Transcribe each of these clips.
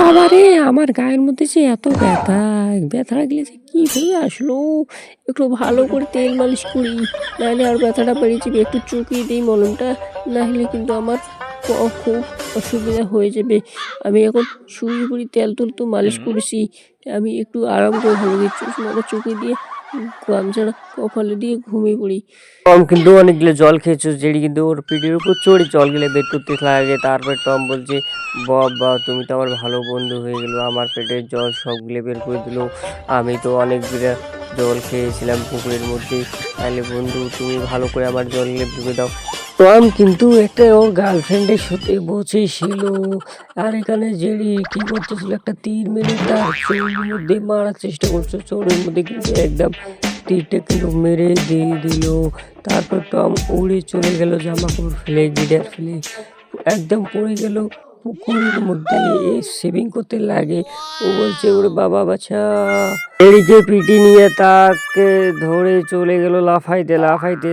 বাবা রে, আমার গায়ের মধ্যে যে এত ব্যথা ব্যথা লাগলে যে কি হয়ে আসলো? একটু ভালো করে তেল মালিশ করি, নাহলে আর ব্যথাটা বেড়ে যাবে। একটু চুকিয়ে দিই মলমটা, নাহলে কিন্তু আমার খুব অসুবিধা হয়ে যাবে। আমি এখন শুয়ে পড়ি তেল তুল তো মালিশ করেছি, আমি একটু আরাম করে ভালো দিচ্ছি চশমাটা চুকিয়ে দিয়ে গামছাটা কপালে দিয়ে ঘুমিয়ে পড়ি। টম কিন্তু অনেকগুলো জল খেয়েছো, যেটি কিন্তু ওর পিঠের উপর চড়ে জলগুলো বের করতে লাগে। তারপর টম বলছে বাবা তুমি তো আমার ভালো বন্ধু হয়ে গেলো, আমার পেটের জল সবগুলো বের করে দিলো। আমি তো অনেকগুলো জল খেয়েছিলাম পুকুরের মধ্যে। তাহলে বন্ধু, তুমি ভালো করে আমার জল জলগুলো ঢুকে দাও। টম কিন্তু একটা ওর গার্লফ্রেন্ডের সাথে বসেছিল আর এখানে জেরি কি করতেছিল? একটা তীর মেরে তার চোরের মধ্যে মারার চেষ্টা করছে। চোরের মধ্যে কিন্তু একদম তীরটা কিন্তু মেরে দিয়ে দিল। তারপর টম উড়ে চলে গেল, জামা কাপড় ফেলে, গিটার ফেলে, একদম পড়ে গেল। পুকুরের মধ্যে সেভিং করতে লাগে। ও বলছে, ওর বাবা, বাছা। এদিকে পিটি নিয়ে তাকে ধরে চলে গেল লাফাইতে লাফাইতে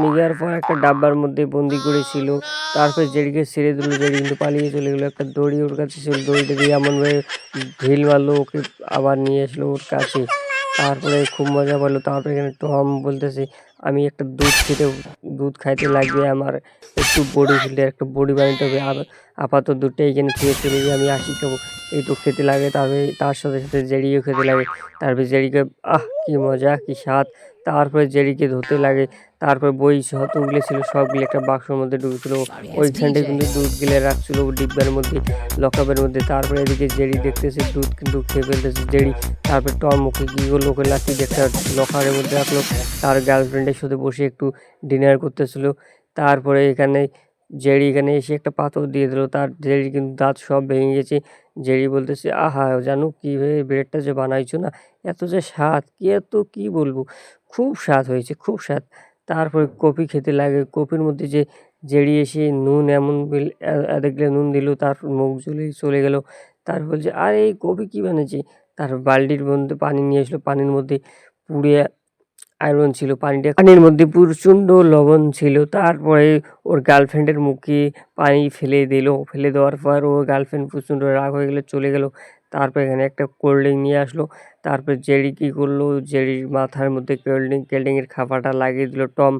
নিয়ে যাওয়ার পর একটা ডাব্বার মধ্যে বন্দি করেছিল। তারপর জেডিকে ছেড়ে দিল জেডি কিন্তু পালিয়ে চলে গেলো। একটা দড়ি ওর কাছে ছিল, দড়িটা দিয়ে এমনভাবে ঢিল মারলো, ওকে আবার নিয়ে আসলো ওর কাছে। তারপরে খুব মজা পেল তারপরে এখানে টম বলতেছে আমি একটা দুধ খেতে দুধ খাইতে লাগবে আমার একটু বডি ফিল্ডের একটা বডি বানাতে হবে। আর আপাতত দুধটা এখানে খেয়ে চলে গিয়ে আমি আসি খাব। এই তো খেতে লাগে তারপরে তার সাথে সাথে জেরিও খেতে লাগে। তারপরে জেরিকে আহ কি মজা কি স্বাদ। তারপরে জেরিকে ধরতে লাগে। তারপর বই যতগুলো ছিল সবগুলো একটা বাক্সের মধ্যে ঢুকছিল। ওইখানটায় কিন্তু দুধ গিলে রাখছিল ডিব্বার মধ্যে লকআপের মধ্যে। তারপরে এদিকে জেরি দেখতেছে দুধ কিন্তু খেয়ে ফেলতেছে জেরি তারপর টম মুখে কি করল ওকে লাঠি একটা লকারের মধ্যে রাখল। তার গার্লফ্রেন্ডের সাথে বসে একটু ডিনার করতেছিল। তারপরে এখানে জেরি এখানে এসে একটা পাথর দিয়ে দিল। তার জেরি কিন্তু দাঁত সব ভেঙে গেছে। জেরি বলতেছে, আহা, জানো কীভাবে ব্রেডটা যে বানাইছো না, এত যে স্বাদ, কি এত, কি বলব? খুব স্বাদ হয়েছে, খুব স্বাদ। তারপরে কপি খেতে লাগে। কপির মধ্যে যে জেরি এসে নুন এমন এতগুলো নুন দিল, তার মুখ জ্বলে চলে গেল। তারপর বলছে, আরে, এই কপি কী বানিয়েছে তার বালতির মধ্যে পানি নিয়ে আসলো। পানির মধ্যে পুড়ে আয়রন ছিল পানিটা পানির মধ্যে প্রচণ্ড লবণ ছিল। তারপরে ওর গার্লফ্রেন্ডের মুখে পানি ফেলে দিল। ফেলে দেওয়ার পর ওর গার্লফ্রেন্ড প্রচণ্ড রাগ হয়ে গেলে, চলে গেল। তারপর এখানে একটা কোল্ড ড্রিঙ্ক নিয়ে আসলো। তারপর জেরি কী করল? জেরির মাথার মধ্যে কোল্ড ড্রিঙ্ক, কোল্ড ড্রিঙ্কের খাবারটা লাগিয়ে দিল। টম